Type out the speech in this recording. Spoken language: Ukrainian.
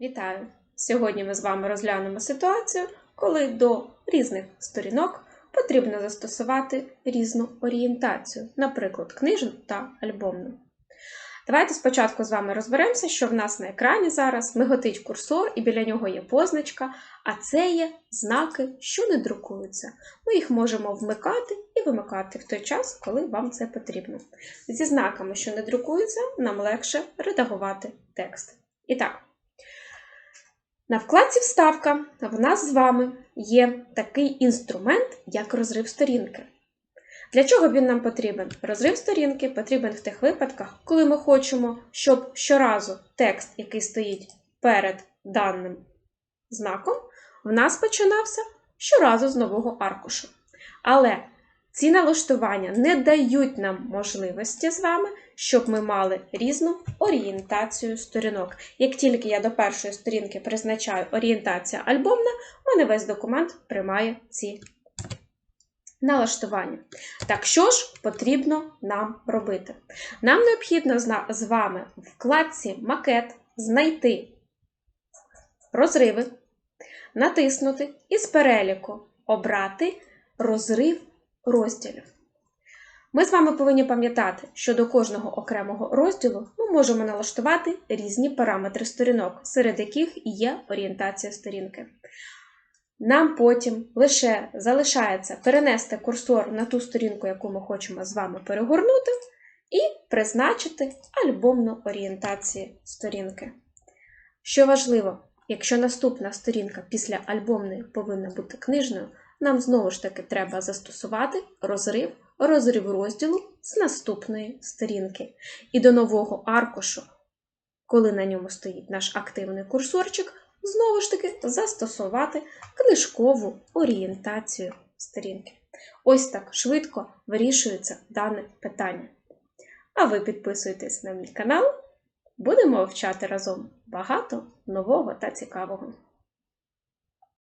Вітаю! Сьогодні ми з вами розглянемо ситуацію, коли до різних сторінок потрібно застосувати різну орієнтацію, наприклад, книжну та альбомну. Давайте спочатку з вами розберемося, що в нас на екрані зараз миготить курсор, і біля нього є позначка, а це є знаки, що не друкуються. Ми їх можемо вмикати і вимикати в той час, коли вам це потрібно. Зі знаками, що не друкуються, нам легше редагувати текст. І так, на вкладці Вставка в нас з вами є такий інструмент, як розрив сторінки. Для чого він нам потрібен? Розрив сторінки потрібен в тих випадках, коли ми хочемо, щоб щоразу текст, який стоїть перед даним знаком, в нас починався щоразу з нового аркушу. Але ці налаштування не дають нам можливості з вами, щоб ми мали різну орієнтацію сторінок. Як тільки я до першої сторінки призначаю орієнтація альбомна, в мене весь документ приймає ці налаштування. Так що ж потрібно нам робити? Нам необхідно з вами в вкладці Макет знайти розриви, натиснути і з переліку обрати розрив розділів. Ми з вами повинні пам'ятати, що до кожного окремого розділу ми можемо налаштувати різні параметри сторінок, серед яких і є орієнтація сторінки. Нам потім лише залишається перенести курсор на ту сторінку, яку ми хочемо з вами перегорнути, і призначити альбомну орієнтацію сторінки. Що важливо, якщо наступна сторінка після альбомної повинна бути книжною, нам знову ж таки треба застосувати розрив, розрив розділу з наступної сторінки. І до нового аркушу, коли на ньому стоїть наш активний курсорчик, знову ж таки застосувати книжкову орієнтацію сторінки. Ось так швидко вирішується дане питання. А ви підписуйтесь на мій канал, будемо вивчати разом багато нового та цікавого.